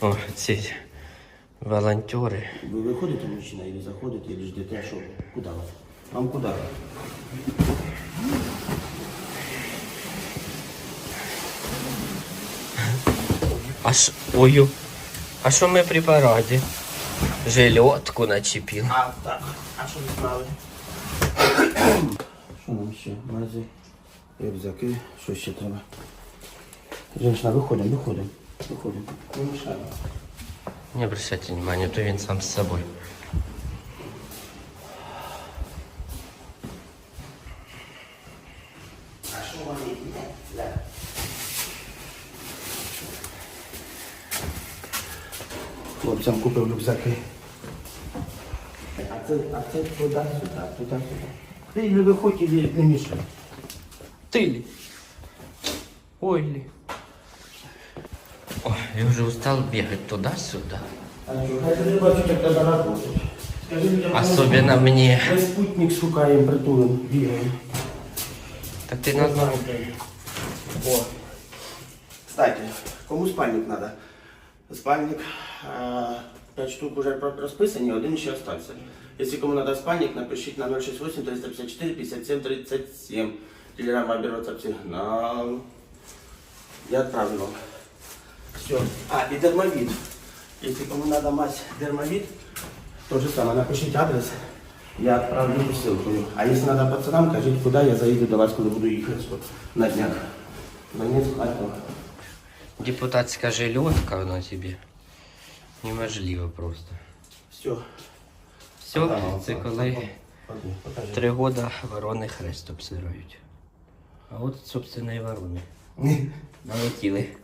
О, ці волонтери. Ви виходите мужчина, і заходите, і ждете, що куди вас? Вам куди? А ш... Ой, а що ми при параді? Жилетку начепив. А, так. А що ви знали? Що нам ще? Мази, рюкзаки, що ще треба? Женщина, виходимо, виходимо. Виходимо. Не мішаємо. Не обращайте внимания, то він сам з собою. А що вам є? Хлопцям купив рюкзаки. А це, а це туди-сюди, туди-сюди. Ти не виходь і не мішай. Ти лі? Ой лі. Ой, я вже устал бегать туда-сюда. А що, хай тобі бачить, як треба работати. Скажи людям, Особенно мне. Ми спутник шукаємо, притулимо, бігаємо. Так ти назвав. О. Кстати, кому спальник надо? Спальник, а, 5 штук уже про- розписані, один ще остався. Если кому надо спальник, напишіть на 068 354 57 37. Телеграмма берется сигнал. Я отправлю вам. Все. А, и дермовид. Если кому надо мазь дермовид, то же самое, напишите адрес, я отправлю ссылку. А если надо пацанам, скажите, куда я заеду до вас, когда буду ехать вот, на днях. Донецк, Харьков. Депутатська жилетка вона тобі. Неможливо просто. Все. Все, це коли три года ворони хрест обсирають. А от, собственно, і ворони. Налетіли.